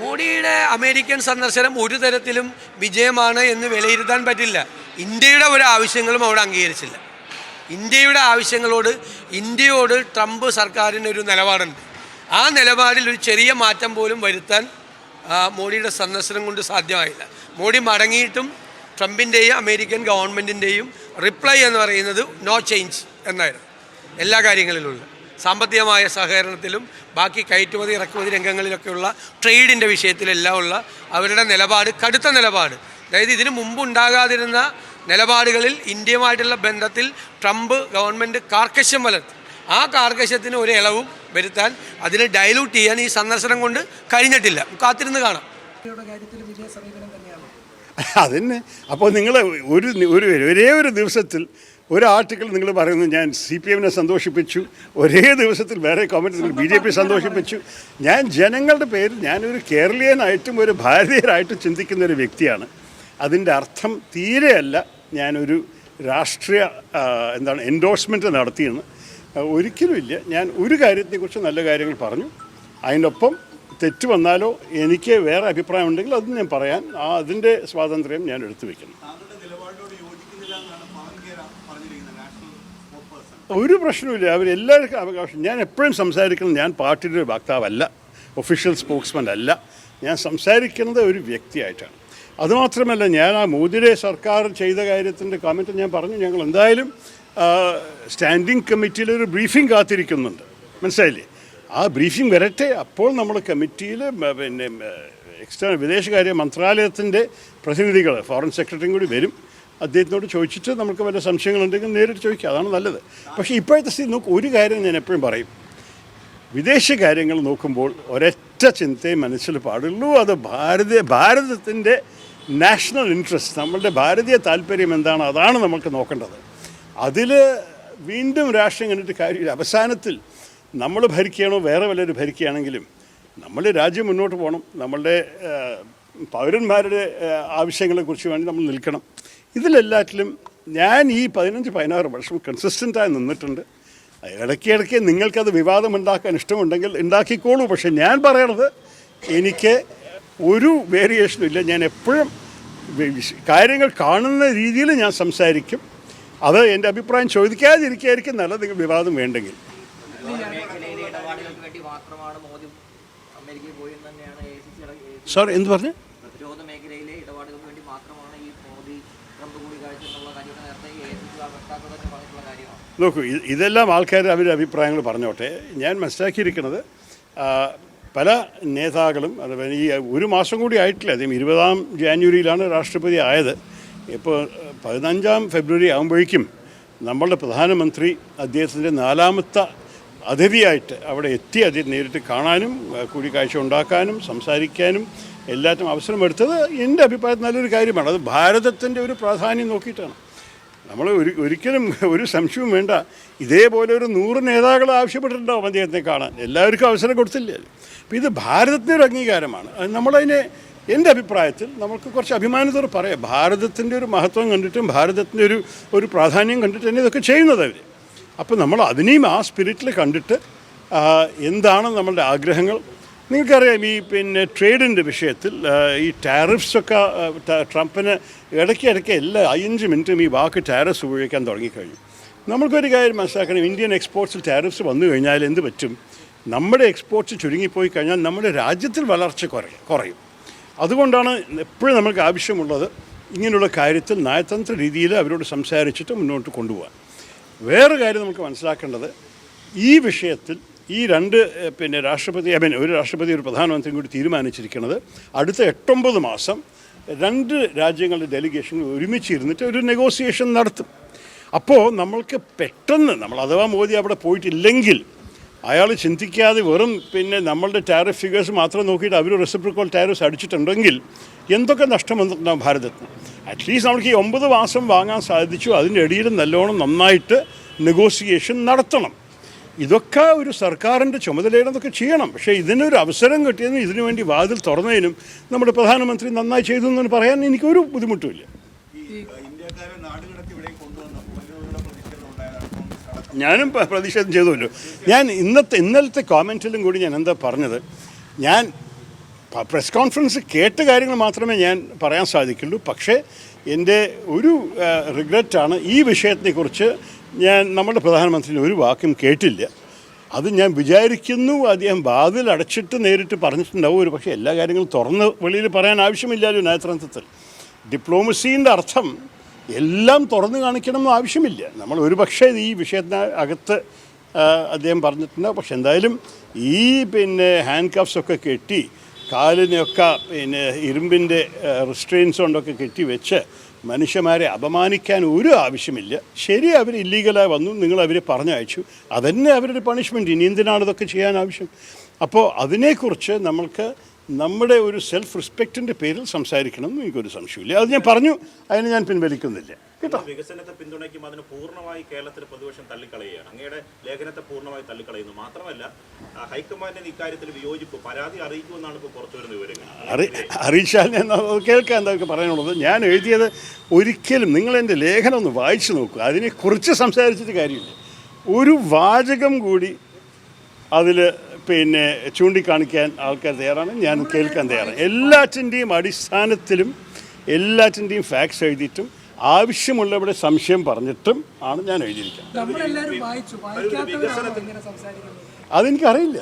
മോഡിയുടെ അമേരിക്കൻ സന്ദർശനം ഒരു തരത്തിലും വിജയമാണ് എന്ന് വിലയിരുത്താൻ പറ്റില്ല. ഇന്ത്യയുടെ ഒരു ആവശ്യങ്ങളും അവിടെ അംഗീകരിച്ചില്ല. ഇന്ത്യയുടെ ആവശ്യങ്ങളോട് ഇന്ത്യയോട് ട്രംപ് സർക്കാരിന് ഒരു നിലപാടുണ്ട്. ആ നിലപാടിൽ ഒരു ചെറിയ മാറ്റം പോലും വരുത്താൻ മോഡിയുടെ സന്ദർശനം കൊണ്ട് സാധ്യമായില്ല. മോഡി മടങ്ങിയിട്ടും ട്രംപിന്റെയും അമേരിക്കൻ ഗവൺമെന്റിന്റെയും റിപ്ലൈ എന്ന് പറയുന്നത് നോ ചേഞ്ച് എന്നായിരുന്നു. എല്ലാ കാര്യങ്ങളിലുള്ള സാമ്പത്തികമായ സഹകരണത്തിലും ബാക്കി കയറ്റുമതി ഇറക്കുമതി രംഗങ്ങളിലൊക്കെയുള്ള ട്രേഡിന്റെ വിഷയത്തിലെല്ലാം ഉള്ള അവരുടെ നിലപാട് കടുത്ത നിലപാട്. അതായത് ഇതിനു മുമ്പുണ്ടാകാതിരുന്ന നിലപാടുകളിൽ ഇന്ത്യയുമായിട്ടുള്ള ബന്ധത്തിൽ ട്രംപ് ഗവൺമെന്റ് കാർക്കശ്യം വലർത്തി. ആ കാർക്കശ്യത്തിന് ഒരു ഇളവും വരുത്താൻ അതിനെ ഡയലൂട്ട് ചെയ്യാൻ ഈ സന്ദർശനം കൊണ്ട് കഴിഞ്ഞിട്ടില്ല. കാത്തിരുന്ന് കാണാം. അതിന് അപ്പോൾ നിങ്ങൾ ഒരു ഒരു ഒരേ ഒരു ദിവസത്തിൽ ഒരു ആർട്ടിക്കിൾ നിങ്ങൾ പറയുന്നത് ഞാൻ സി പി എമ്മിനെ സന്തോഷിപ്പിച്ചു. ഒരേ ദിവസത്തിൽ വേറെ കോമന്റ് നിങ്ങൾ ബി ജെ പി സന്തോഷിപ്പിച്ചു. ഞാൻ ജനങ്ങളുടെ പേരിൽ ഞാനൊരു കേരളീയനായിട്ടും ഒരു ഭാരതീയരായിട്ടും ചിന്തിക്കുന്ന ഒരു വ്യക്തിയാണ്. അതിന്റെ അർത്ഥം തീരെയല്ല. ഞാനൊരു രാഷ്ട്രീയ എന്താണ് എൻഡോഴ്സ്മെന്റ് നടത്തിയെന്ന് ഒരിക്കലുമില്ല ഞാൻ ഒരു കാര്യത്തെക്കുറിച്ച് നല്ല കാര്യങ്ങൾ പറഞ്ഞു. അതിനൊപ്പം തെറ്റ് വന്നാലോ എനിക്ക് വേറെ അഭിപ്രായം ഉണ്ടെങ്കിൽ അത് ഞാൻ പറയാൻ ആ അതിന്റെ സ്വാതന്ത്ര്യം ഞാൻ എടുത്തു വെക്കുന്നു. ഒരു പ്രശ്നവുമില്ല. അവരെല്ലാവർക്കും അവകാശം. ഞാൻ എപ്പോഴും സംസാരിക്കുന്നത് ഞാൻ പാർട്ടിയുടെ ഒരു വക്താവല്ല. ഒഫീഷ്യൽ സ്പോക്സ്മാൻ അല്ല. ഞാൻ സംസാരിക്കുന്നത് ഒരു വ്യക്തിയായിട്ടാണ്. അതുമാത്രമല്ല ഞാൻ ആ മോദിയുടെ സർക്കാർ ചെയ്ത കാര്യത്തിന്റെ കമന്റ് ഞാൻ പറഞ്ഞു. ഞങ്ങൾ എന്തായാലും സ്റ്റാൻഡിംഗ് കമ്മിറ്റിയിൽ ഒരു ബ്രീഫിംഗ് കാത്തിരിക്കുന്നുണ്ട്. മനസ്സിലായില്ലേ? ആ ബ്രീഫിംഗ് വരട്ടെ. അപ്പോൾ നമ്മൾ കമ്മിറ്റിയിൽ പിന്നെ എക്സ്റ്റേണൽ വിദേശകാര്യ മന്ത്രാലയത്തിന്റെ പ്രതിനിധികൾ ഫോറിൻ സെക്രട്ടറിയും കൂടി വരും. അദ്ദേഹത്തിനോട് ചോദിച്ചിട്ട് നമുക്ക് വല്ല സംശയങ്ങളുണ്ടെങ്കിൽ നേരിട്ട് ചോദിക്കാം. അതാണ് നല്ലത്. പക്ഷേ ഇപ്പോഴത്തെ സ്ഥിതി നോക്കും. ഒരു കാര്യം ഞാൻ എപ്പോഴും പറയും. വിദേശ കാര്യങ്ങൾ നോക്കുമ്പോൾ ഒരൊറ്റ ചിന്തയെ മനസ്സിൽ പാടുള്ളൂ. അത് ഭാരതീയ ഭാരതത്തിന്റെ നാഷണൽ ഇൻട്രസ്റ്റ് നമ്മളുടെ ഭാരതീയ താല്പര്യം എന്താണ് അതാണ് നമുക്ക് നോക്കേണ്ടത്. അതിൽ വീണ്ടും രാഷ്ട്രീയം കണ്ടിട്ട് കാര്യമില്ല. അവസാനത്തിൽ നമ്മൾ ഭരിക്കുകയാണോ വേറെ വല്ലവരും ഭരിക്കുകയാണെങ്കിലും നമ്മൾ രാജ്യം മുന്നോട്ട് പോകണം. നമ്മളുടെ പൗരന്മാരുടെ ആവശ്യങ്ങളെക്കുറിച്ച് വേണ്ടി നമ്മൾ നിൽക്കണം. ഇതിലെല്ലാറ്റിലും ഞാൻ ഈ പതിനഞ്ച് പതിനാറ് വർഷം കൺസിസ്റ്റന്റായി നിന്നിട്ടുണ്ട്. ഇടയ്ക്ക് ഇടയ്ക്ക് നിങ്ങൾക്കത് വിവാദം ഉണ്ടാക്കാൻ ഇഷ്ടമുണ്ടെങ്കിൽ ഉണ്ടാക്കിക്കോളൂ. പക്ഷേ ഞാൻ പറയണത് എനിക്ക് ഒരു വേരിയേഷനും ഇല്ല. ഞാൻ എപ്പോഴും കാര്യങ്ങൾ കാണുന്ന രീതിയിൽ ഞാൻ സംസാരിക്കും. അത് എന്റെ അഭിപ്രായം ചോദിക്കാതിരിക്കായിരിക്കും നല്ല നിങ്ങൾ വിവാദം വേണ്ടെങ്കിൽ. സാർ എന്ത് വേണ്ടി മാത്രമാണ് മോദി അമേരിക്കയിൽ പോയി എന്ന് തന്നെയാണ് എ സി സി സാർ എന്ത് പറഞ്ഞു പ്രതിരോധ മേഖലയിലെ ഇടപാടുകൾക്ക് വേണ്ടി മാത്രമാണ് ഈ മോദി ട്രംപ് കൂടിക്കാഴ്ച എന്നുള്ള കാര്യമൊക്കെ നേരത്തെ എ സി സി വക്താക്കൾ തന്നെ പറഞ്ഞിട്ടുള്ള കാര്യമാണ് നോക്കൂ ഇതെല്ലാം ആൾക്കാർ അവരുടെ അഭിപ്രായങ്ങൾ പറഞ്ഞോട്ടെ. ഞാൻ മനസ്സിലാക്കിയിരിക്കുന്നത് പല നേതാക്കളും ഈ ഒരു മാസം കൂടി ആയിട്ടില്ല അദ്ദേഹം ഇരുപതാം ജാനുവരിയിലാണ് രാഷ്ട്രപതി ആയത്. ഇപ്പോൾ പതിനഞ്ചാം ഫെബ്രുവരി ആകുമ്പോഴേക്കും നമ്മളുടെ പ്രധാനമന്ത്രി അദ്ദേഹത്തിന്റെ നാലാമത്തെ അതിഥിയായിട്ട് അവിടെ എത്തി അദ്ദേഹം നേരിട്ട് കാണാനും കൂടിക്കാഴ്ച ഉണ്ടാക്കാനും സംസാരിക്കാനും എല്ലാറ്റും അവസരമെടുത്തത് എന്റെ അഭിപ്രായത്തിൽ നല്ലൊരു കാര്യമാണ്. അത് ഭാരതത്തിന്റെ ഒരു പ്രാധാന്യം നോക്കിയിട്ടാണ്. നമ്മൾ ഒരു ഒരിക്കലും ഒരു സംശയവും വേണ്ട. ഇതേപോലെ ഒരു നൂറ് നേതാക്കൾ ആവശ്യപ്പെട്ടിട്ടുണ്ടാവും അദ്ദേഹത്തെ കാണാൻ. എല്ലാവർക്കും അവസരം കൊടുത്തില്ല? അപ്പോൾ ഇത് ഭാരതത്തിന്റെ ഒരു അംഗീകാരമാണ്. നമ്മളതിനെ എന്റെ അഭിപ്രായത്തിൽ നമുക്ക് കുറച്ച് അഭിമാനത്തോട് പറയാം. ഭാരതത്തിന്റെ ഒരു മഹത്വം കണ്ടിട്ടും ഭാരതത്തിന്റെ ഒരു ഒരു പ്രാധാന്യം കണ്ടിട്ട് തന്നെ ഇതൊക്കെ ചെയ്യുന്നത് അവർ അപ്പോൾ നമ്മൾ അതിനെയും ആ സ്പിരിറ്റിൽ കണ്ടിട്ട് എന്താണ് നമ്മളുടെ ആഗ്രഹങ്ങൾ? നിങ്ങൾക്കറിയാം ഈ പിന്നെ ട്രേഡിന്റെ വിഷയത്തിൽ ഈ ടാരിഫ്സൊക്കെ ട്രംപിന് ഇടയ്ക്ക് ഇടയ്ക്ക് എല്ലാ അഞ്ച് മിനിറ്റും ഈ വാക്ക് ടാരിഫ്സ് ഉപയോഗിക്കാൻ തുടങ്ങിക്കഴിഞ്ഞു. നമ്മൾക്കൊരു കാര്യം മനസ്സിലാക്കണം ഇന്ത്യൻ എക്സ്പോർട്സിൽ ടാരിഫ്സ് വന്നു കഴിഞ്ഞാൽ എന്ത് പറ്റും? നമ്മുടെ എക്സ്പോർട്സ് ചുരുങ്ങിപ്പോയി കഴിഞ്ഞാൽ നമ്മുടെ രാജ്യത്തിൽ വളർച്ച കുറയും കുറയും. അതുകൊണ്ടാണ് എപ്പോഴും നമുക്ക് ആവശ്യമുള്ളത് ഇങ്ങനെയുള്ള കാര്യത്തിൽ നയതന്ത്ര രീതിയിൽ അവരോട് സംസാരിച്ചിട്ട് മുന്നോട്ട് കൊണ്ടുപോകാൻ വേറെ കാര്യം നമുക്ക് മനസ്സിലാക്കേണ്ടത് ഈ വിഷയത്തിൽ ഈ രണ്ട് പിന്നെ രാഷ്ട്രപതി ഐ മീൻ ഒരു രാഷ്ട്രപതി ഒരു പ്രധാനമന്ത്രിയും കൂടി തീരുമാനിച്ചിരിക്കുന്നത് അടുത്ത എട്ടൊമ്പത് മാസം രണ്ട് രാജ്യങ്ങളുടെ ഡെലിഗേഷൻ ഒരുമിച്ചിരുന്നിട്ട് ഒരു നെഗോസിയേഷൻ നടത്തും. അപ്പോൾ നമ്മൾക്ക് പെട്ടെന്ന് നമ്മൾ അഥവാ മോദി അവിടെ പോയിട്ടില്ലെങ്കിൽ അയാൾ ചിന്തിക്കാതെ വെറും പിന്നെ നമ്മളുടെ ടാരിഫ് ഫിഗേഴ്സ് മാത്രം നോക്കിയിട്ട് അവർ റെസിപ്രിക്കോൾ ടാരിഫ്സ് അടിച്ചിട്ടുണ്ടെങ്കിൽ എന്തൊക്കെ നഷ്ടം വന്നിട്ടുണ്ടാകും ഭാരതത്തിന്? അറ്റ്ലീസ്റ്റ് നമുക്ക് ഈ ഒമ്പത് മാസം വാങ്ങാൻ സാധിച്ചു. അതിന്റെ ഇടയിൽ നല്ലോണം നന്നായിട്ട് നെഗോസിയേഷൻ നടത്തണം. ഇതൊക്കെ ഒരു സർക്കാരിന്റെ ചുമതലയിലതൊക്കെ ചെയ്യണം. പക്ഷേ ഇതിനൊരു അവസരം കിട്ടിയതിനും ഇതിനു വേണ്ടി വാതിൽ തുറന്നതിനും നമ്മുടെ പ്രധാനമന്ത്രി നന്നായി ചെയ്തു എന്ന് പറയാൻ എനിക്കൊരു ബുദ്ധിമുട്ടുമില്ല. ഞാനും പ്രതിഷേധം ചെയ്തുമല്ലോ ഞാൻ ഇന്നത്തെ ഇന്നലത്തെ കോമന്റിലും കൂടി ഞാൻ എന്താ പറഞ്ഞത് ഞാൻ പ്രസ് കോൺഫറൻസ് കേട്ട കാര്യങ്ങൾ മാത്രമേ ഞാൻ പറയാൻ സാധിക്കുള്ളൂ. പക്ഷേ എന്റെ ഒരു റിഗ്രറ്റാണ് ഈ വിഷയത്തെക്കുറിച്ച് ഞാൻ നമ്മുടെ പ്രധാനമന്ത്രിന്റെ ഒരു വാക്കും കേട്ടില്ല. അത് ഞാൻ വിചാരിക്കുന്നു അദ്ദേഹം വാതിൽ അടച്ചിട്ട് നേരിട്ട് പറഞ്ഞിട്ടുണ്ടാവും. ഒരു പക്ഷേ എല്ലാ കാര്യങ്ങളും തുറന്ന് വെളിയിൽ പറയാൻ ആവശ്യമില്ലല്ലോ നയതന്ത്രത്തിൽ ഡിപ്ലോമസീന്റെ അർത്ഥം എല്ലാം തുറന്നു കാണിക്കണമെന്ന് ആവശ്യമില്ല. നമ്മൾ ഒരു പക്ഷേ ഈ വിഷയത്തിന് അകത്ത് അദ്ദേഹം പറഞ്ഞിട്ടുണ്ട് പക്ഷെ എന്തായാലും ഈ പിന്നെ ഹാൻഡ് കാഫ്സൊക്കെ കെട്ടി കാലിനെയൊക്കെ പിന്നെ ഇരുമ്പിന്റെ റിസ്ട്രെയിൻസ് കൊണ്ടൊക്കെ കെട്ടി വെച്ച് മനുഷ്യന്മാരെ അപമാനിക്കാൻ ഒരു ആവശ്യമില്ല. ശരി അവർ ഇല്ലീഗലായി വന്നു. നിങ്ങൾ അവരെ പറഞ്ഞയച്ചു. അതന്നെ അവരുടെ പണിഷ്മെന്റ് ഇനി എന്തിനാണ് ഇതൊക്കെ ചെയ്യാൻ ആവശ്യം? അപ്പോൾ അതിനെക്കുറിച്ച് നമ്മൾക്ക് നമ്മുടെ ഒരു സെൽഫ് റെസ്പെക്റ്റിന്റെ പേരിൽ സംസാരിക്കണം എന്ന് എനിക്കൊരു സംശയമില്ല. അത് ഞാൻ പറഞ്ഞു അതിന് ഞാൻ പിൻവലിക്കുന്നില്ല. കേട്ടോ? വികസനത്തെ പിന്തുണയ്ക്കും അതിന് പൂർണമായി കേരളത്തിൽ പ്രതിപക്ഷം തള്ളിക്കളയുകയാണ്. അങ്ങയുടെ ലേഖനത്തെ പൂർണമായി തള്ളിക്കളയുന്നു. മാത്രമല്ല ഹൈക്കമാൻഡിന് ഇക്കാര്യത്തിൽ വിയോജിപ്പ് പരാതി അറിയിക്കുമെന്നാണ് ഇപ്പോൾ പുറത്തു വരുന്ന വിവരങ്ങൾ. അറി അറിയിച്ചാൽ ഞാൻ കേൾക്കാൻ എന്താ പറയാനുള്ളത്. ഞാൻ എഴുതിയത് ഒരിക്കലും നിങ്ങൾ എന്റെ ലേഖനം ഒന്ന് വായിച്ചു നോക്കുക അതിനെക്കുറിച്ച് സംസാരിച്ചിട്ട് കാര്യമില്ല. ഒരു വാചകം കൂടി അതിൽ പിന്നെ ചൂണ്ടിക്കാണിക്കാൻ ആൾക്കാർ തയ്യാറാണ്. ഞാൻ കേൾക്കാൻ തയ്യാറാണ്. എല്ലാറ്റിന്റെയും അടിസ്ഥാനത്തിലും എല്ലാറ്റിന്റെയും ഫാക്ട്സ് എഴുതിയിട്ടും ആവശ്യമുള്ളവരുടെ സംശയം പറഞ്ഞിട്ടും ആണ് ഞാൻ എഴുതിയിരിക്കുന്നത്. അതെനിക്കറിയില്ല.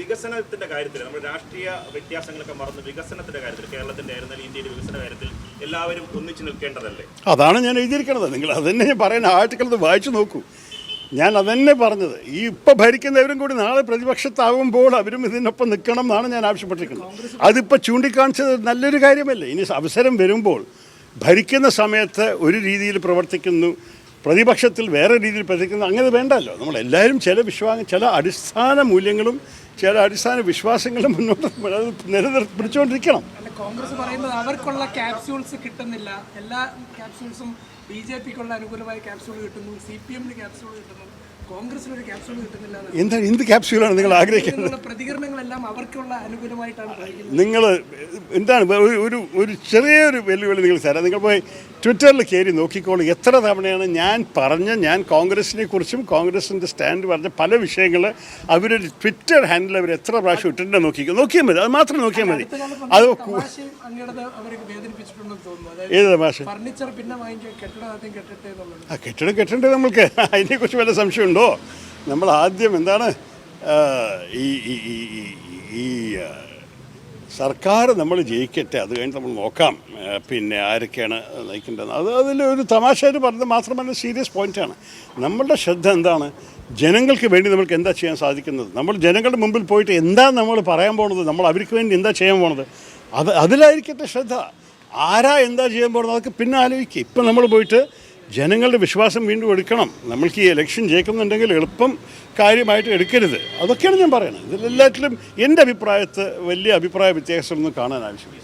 വികസനത്തിന്റെ കാര്യത്തിൽ നമ്മുടെ രാഷ്ട്രീയ വ്യത്യാസങ്ങളൊക്കെ മറന്ന് വികസനത്തിന്റെ കാര്യത്തിൽ കേരളത്തിന്റെ ആയിരുന്നാലും ഇന്ത്യയുടെ വികസന കാര്യത്തിൽ എല്ലാവരും ഒന്നിച്ചു നിൽക്കേണ്ടതല്ലേ? അതാണ് ഞാൻ എഴുതിയിരിക്കുന്നത്. നിങ്ങൾ അതന്നെ ഞാൻ പറയുന്ന ആർട്ടിക്കിൾ ഒന്ന് വായിച്ചു നോക്കൂ. ഞാൻ അതന്നെ പറഞ്ഞത്. ഈ ഇപ്പം ഭരിക്കുന്നവരും കൂടി നാളെ പ്രതിപക്ഷത്താവുമ്പോൾ അവരും ഇതിനൊപ്പം നിൽക്കണം എന്നാണ് ഞാൻ ആവശ്യപ്പെട്ടിരിക്കുന്നത്. അതിപ്പോൾ ചൂണ്ടിക്കാണിച്ചത് നല്ലൊരു കാര്യമല്ലേ? ഇനി അവസരം വരുമ്പോൾ ഭരിക്കുന്ന സമയത്ത് ഒരു രീതിയിൽ പ്രവർത്തിക്കുന്നു പ്രതിപക്ഷത്തിൽ വേറെ രീതിയിൽ പ്രവർത്തിക്കുന്നു അങ്ങനെ വേണ്ടല്ലോ. നമ്മൾ എല്ലാവരും ചില വിശ്വാസം ചില അടിസ്ഥാന മൂല്യങ്ങളും ചില അടിസ്ഥാന വിശ്വാസങ്ങളും മുന്നോട്ട് നിലനിർ പിടിച്ചുകൊണ്ടിരിക്കണം. കോൺഗ്രസ് പറയുന്നത് അവർക്കുള്ള ക്യാപ്സ്യൂൾസ് കിട്ടുന്നില്ല. എല്ലാ ക്യാപ്സ്യൂൾസും ബി ജെ പിക്കുള്ള അനുകൂലമായ ക്യാപ്സ്യൂൾ കിട്ടുന്നു സി പി എമ്മിന് ക്യാപ്സ്യൂൾ കിട്ടുന്നു. എന്താ എന്ത് ക്യാപ്സ്യൂളാണ് നിങ്ങൾ ആഗ്രഹിക്കുന്നത്? പ്രതികരണങ്ങളെല്ലാം അവർക്കുള്ള അനുകൂലമായിട്ടാണ് നിങ്ങൾ എന്താണ് ഒരു ഒരു ചെറിയൊരു വെല്ലുവിളി നിങ്ങൾ തരാം നിങ്ങൾ പോയി ട്വിറ്ററിൽ കയറി നോക്കിക്കോളൂ. എത്ര തവണയാണ് ഞാൻ പറഞ്ഞ ഞാൻ കോൺഗ്രസിനെ കുറിച്ചും കോൺഗ്രസിന്റെ സ്റ്റാൻഡ് പറഞ്ഞ പല വിഷയങ്ങൾ അവരൊരു ട്വിറ്റർ ഹാൻഡിൽ അവർ എത്ര പ്രാവശ്യം ഇട്ടിട്ടുണ്ടെന്ന് നോക്കിക്കോ നോക്കിയാൽ മതി അത് മാത്രം നോക്കിയാൽ മതി. അത് ഏത് തമാശ? ആ കെട്ടിടം കെട്ടേണ്ടത് നമ്മൾക്ക്? അതിനെക്കുറിച്ച് വല്ല സംശയമുണ്ടോ? നമ്മൾ ആദ്യം എന്താണ് ഈ ഈ സർക്കാർ നമ്മൾ ജയിക്കട്ടെ അത് കഴിഞ്ഞ് നമ്മൾ നോക്കാം പിന്നെ ആരൊക്കെയാണ് നയിക്കേണ്ടത് അത് അതിലൊരു തമാശയായിട്ട് പറഞ്ഞത് മാത്രമല്ല സീരിയസ് പോയിന്റാണ് നമ്മളുടെ ശ്രദ്ധ എന്താണ്? ജനങ്ങൾക്ക് വേണ്ടി നമുക്ക് എന്താ ചെയ്യാൻ സാധിക്കുന്നത്? നമ്മൾ ജനങ്ങളുടെ മുമ്പിൽ പോയിട്ട് എന്താ നമ്മൾ പറയാൻ പോകുന്നത് നമ്മൾ അവർക്ക് വേണ്ടി എന്താ ചെയ്യാൻ പോകുന്നത് അത് അതിലായിരിക്കട്ടെ ശ്രദ്ധ. ആരാ എന്താ ചെയ്യാൻ പോകുന്നത് അതൊക്കെ പിന്നെ ആലോചിക്കുക ഇപ്പം നമ്മൾ പോയിട്ട് ജനങ്ങളുടെ വിശ്വാസം വീണ്ടും എടുക്കണം. നമ്മൾക്ക് ഈ ഇലക്ഷൻ ജയിക്കുന്നുണ്ടെങ്കിൽ എളുപ്പം കാര്യമായിട്ട് എടുക്കരുത്. അതൊക്കെയാണ് ഞാൻ പറയുന്നത്. ഇതിലെല്ലാറ്റിലും എന്റെ അഭിപ്രായത്ത് വലിയ അഭിപ്രായ വ്യത്യാസമൊന്നും കാണാൻ ആവശ്യമില്ല.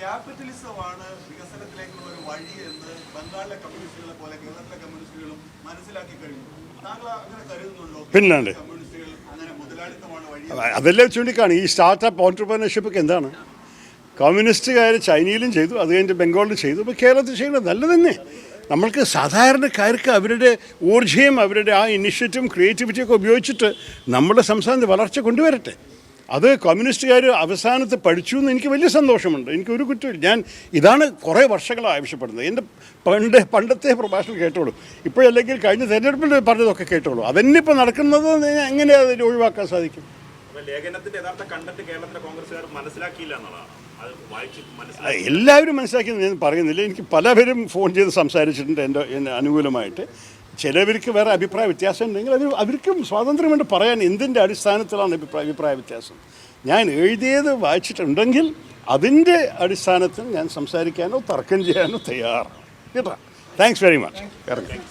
ക്യാപിറ്റലിസമാണ് വികസനത്തിലേക്കുള്ള ഒരു വഴി എന്ന് ബംഗാളിലെ കമ്മ്യൂണിസ്റ്റുകളെ പോലെ കേരളത്തിലെ കമ്മ്യൂണിസ്റ്റുകളും മനസ്സിലാക്കി കഴിഞ്ഞു. പിന്നാണ്ട്. അതല്ലേ ചൂണ്ടിക്കാണ്. ഈ സ്റ്റാർട്ടപ്പ് ഓൺടർപ്രണർഷിപ്പ് ഒക്കെ എന്താണ്? കമ്മ്യൂണിസ്റ്റുകാർ ചൈനയിലും ചെയ്തു അത് കഴിഞ്ഞിട്ട് ബംഗാളിലും ചെയ്തു. ഇപ്പോൾ കേരളത്തിൽ ചെയ്യുന്നത് നല്ല തന്നെ. നമ്മൾക്ക് സാധാരണക്കാർക്ക് അവരുടെ ഊർജയും അവരുടെ ആ ഇനിഷ്യേറ്റീവും ക്രിയേറ്റിവിറ്റിയൊക്കെ ഉപയോഗിച്ചിട്ട് നമ്മുടെ സംസ്ഥാനത്ത് വളർച്ച കൊണ്ടുവരട്ടെ. അത് കമ്മ്യൂണിസ്റ്റുകാർ അവസാനത്ത് പഠിച്ചു എന്ന് എനിക്ക് വലിയ സന്തോഷമുണ്ട്. എനിക്ക് ഒരു കുറ്റമില്ല ഞാൻ ഇതാണ് കുറേ വർഷങ്ങൾ ആവശ്യപ്പെടുന്നത്. എന്റെ പണ്ട് പണ്ടത്തെ പ്രഭാഷണം കേട്ടോളൂ. ഇപ്പോഴല്ലെങ്കിൽ കഴിഞ്ഞ തെരഞ്ഞെടുപ്പിൽ പറഞ്ഞതൊക്കെ കേട്ടോളൂ. അതന്നെ ഇപ്പോൾ നടക്കുന്നത് എങ്ങനെ അതിനെ ഒഴിവാക്കാൻ സാധിക്കും? ലേഖനത്തിന്റെ യഥാർത്ഥ കണ്ടന്റ് കേരളത്തിലെ കോൺഗ്രസ്സുകാർ മനസ്സിലാക്കിയില്ല എന്നുള്ളതാണ്. മനസ്സിലാക്കി എല്ലാവരും മനസ്സിലാക്കിയെന്ന് ഞാൻ പറയുന്നില്ല. എനിക്ക് പലവരും ഫോൺ ചെയ്ത് സംസാരിച്ചിട്ടുണ്ട് എന്റെ അനുകൂലമായിട്ട്. ചിലവർക്ക് വേറെ അഭിപ്രായ വ്യത്യാസം ഉണ്ടെങ്കിൽ അവർ അവർക്കും സ്വാതന്ത്ര്യമുണ്ട് പറയാൻ എന്തിന്റെ അടിസ്ഥാനത്തിലാണ് അഭിപ്രായ അഭിപ്രായ വ്യത്യാസം? ഞാൻ എഴുതിയത് വായിച്ചിട്ടുണ്ടെങ്കിൽ അതിന്റെ അടിസ്ഥാനത്തിൽ ഞാൻ സംസാരിക്കാനോ തർക്കം ചെയ്യാനോ തയ്യാറാണ്. കേട്ടോ? Thanks very much